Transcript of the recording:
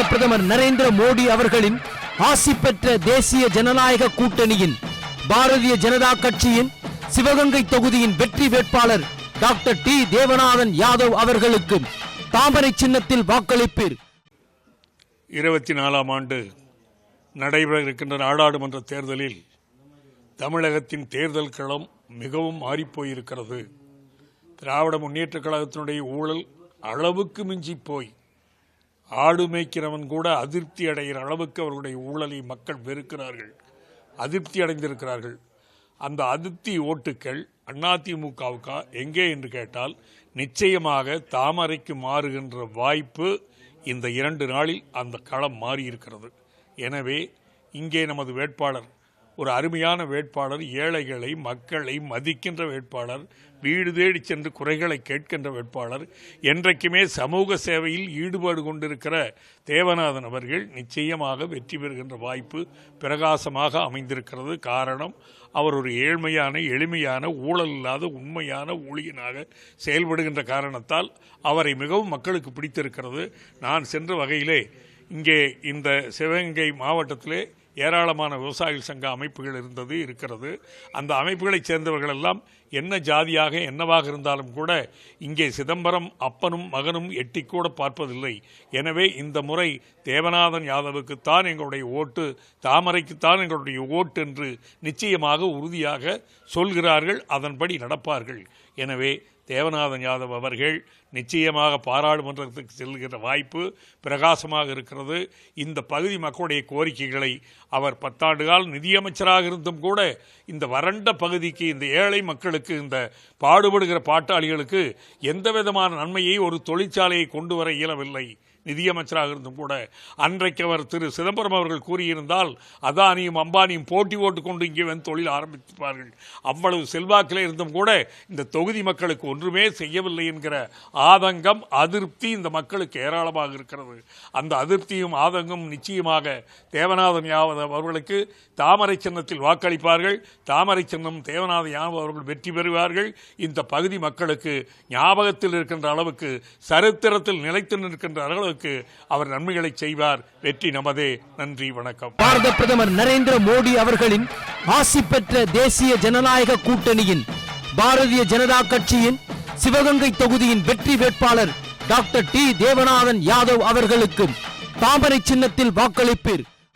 பாரத பிரதமர் நரேந்திர மோடி அவர்களின் ஆசி பெற்ற தேசிய ஜனநாயக கூட்டணியின் பாரதிய ஜனதா கட்சியின் சிவகங்கை தொகுதியின் வெற்றி வேட்பாளர் டாக்டர் டி. தேவநாதன் யாதவ் அவர்களுக்கு தாமரை சின்னத்தில் வாக்களிப்பீர். இருபத்தி நாலாம் ஆண்டு நடைபெற இருக்கின்ற நாடாளுமன்ற தேர்தலில் தமிழகத்தின் தேர்தல் களம் மிகவும் மாறிப்போயிருக்கிறது. திராவிட முன்னேற்ற கழகத்தினுடைய ஊழல் அளவுக்கு மிஞ்சி போய் ஆடு மேய்க்கிறவன் கூட அதிருப்தி அடைகிற அளவுக்கு அவர்களுடைய ஊழலை மக்கள் வெறுக்கிறார்கள். அதிருப்தி அடைந்திருக்கிறார்கள். அந்த அதிருப்தி ஓட்டுக்கள் அதிமுகவுக்கா எங்கே என்று கேட்டால் நிச்சயமாக தாமரைக்கு மாறுகின்ற வாய்ப்பு இந்த இரண்டு நாளில் அந்த களம் மாறியிருக்கிறது. எனவே இங்கே நமது வேட்பாளர் ஒரு அருமையான வேட்பாளர் ஏழைகளை மக்களை மதிக்கின்ற வேட்பாளர் வீடு தேடி சென்று குறைகளை கேட்கின்ற வேட்பாளர் என்றைக்குமே சமூக சேவையில் ஈடுபாடு கொண்டிருக்கிற தேவநாதன் அவர்கள் நிச்சயமாக வெற்றி பெறுகின்ற வாய்ப்பு பிரகாசமாக அமைந்திருக்கிறது. காரணம் அவர் ஒரு ஏழ்மையான எளிமையான ஊழல் இல்லாத உண்மையான ஊழியனாக செயல்படுகின்ற காரணத்தால் அவரை மிகவும் மக்களுக்கு பிடித்திருக்கிறது. நான் சென்ற வகையிலே இங்கே இந்த சிவகங்கை மாவட்டத்திலே ஏராளமான விவசாயிகள் சங்க அமைப்புகள் இருந்தது இருக்கிறது. அந்த அமைப்புகளைச் சேர்ந்தவர்கள் எல்லாம் என்ன ஜாதியாக என்னவாக இருந்தாலும் கூட இங்கே சிதம்பரம் அப்பனும் மகனும் எட்டி கூட பார்ப்பதில்லை. எனவே இந்த முறை தேவநாதன் யாதவுக்குத்தான் எங்களுடைய ஓட்டு தாமரைக்குத்தான் எங்களுடைய ஓட்டு என்று நிச்சயமாக உறுதியாக சொல்கிறார்கள் அதன்படி நடப்பார்கள். எனவே தேவநாதன் யாதவ் அவர்கள் நிச்சயமாக பாராளுமன்றத்துக்கு செல்கிற வாய்ப்பு பிரகாசமாக இருக்கிறது. இந்த பகுதி மக்களுடைய கோரிக்கைகளை அவர் பத்தாண்டு கால நிதியமைச்சராக இருந்தும் கூட இந்த வறண்ட பகுதிக்கு இந்த ஏழை மக்களுக்கு இந்த பாடுபடுகிற பாட்டாளிகளுக்கு எந்த விதமான நன்மையை ஒரு தொழிற்சாலையை கொண்டு வர இயலவில்லை. நிதியமைச்சராக இருந்தும் கூட அன்றைக்கு அவர் திரு சிதம்பரம் அவர்கள் கூறியிருந்தால் அதானியும் அம்பானியும் போட்டி போட்டு கொண்டு இங்கே வந்து தொழில் ஆரம்பித்திருப்பார்கள் அவ்வளவு செல்வாக்கில் இருந்தும் கூட இந்த தொகுதி மக்களுக்கு ஒன்றுமே செய்யவில்லை என்கிற ஆதங்கம் அதிருப்தி இந்த மக்களுக்கு ஏராளமாக இருக்கிறது. அந்த அதிருப்தியும் ஆதங்கம் நிச்சயமாக தேவநாதன் யாவத் அவர்களுக்கு தாமரை சின்னத்தில் வாக்களிப்பார்கள். தாமரை சின்னம் தேவநாதன் யாவத் அவர்கள் வெற்றி பெறுவார்கள். இந்த பகுதி மக்களுக்கு ஞாபகத்தில் இருக்கின்ற அளவுக்கு சரித்திரத்தில் நிலைத்து நிற்கின்ற அளவுக்கு அவர் நன்மைகளை செய்வார். வெற்றி நமதே. நன்றி வணக்கம். பாரத பிரதமர் நரேந்திர மோடி அவர்களின் ஆசி பெற்ற தேசிய ஜனநாயக கூட்டணியின் பாரதிய ஜனதா கட்சியின் சிவகங்கை தொகுதியின் வெற்றி வேட்பாளர் டாக்டர் டி. தேவநாதன் யாதவ் அவர்களுக்கு தாமரை சின்னத்தில் வாக்களிப்பீர்.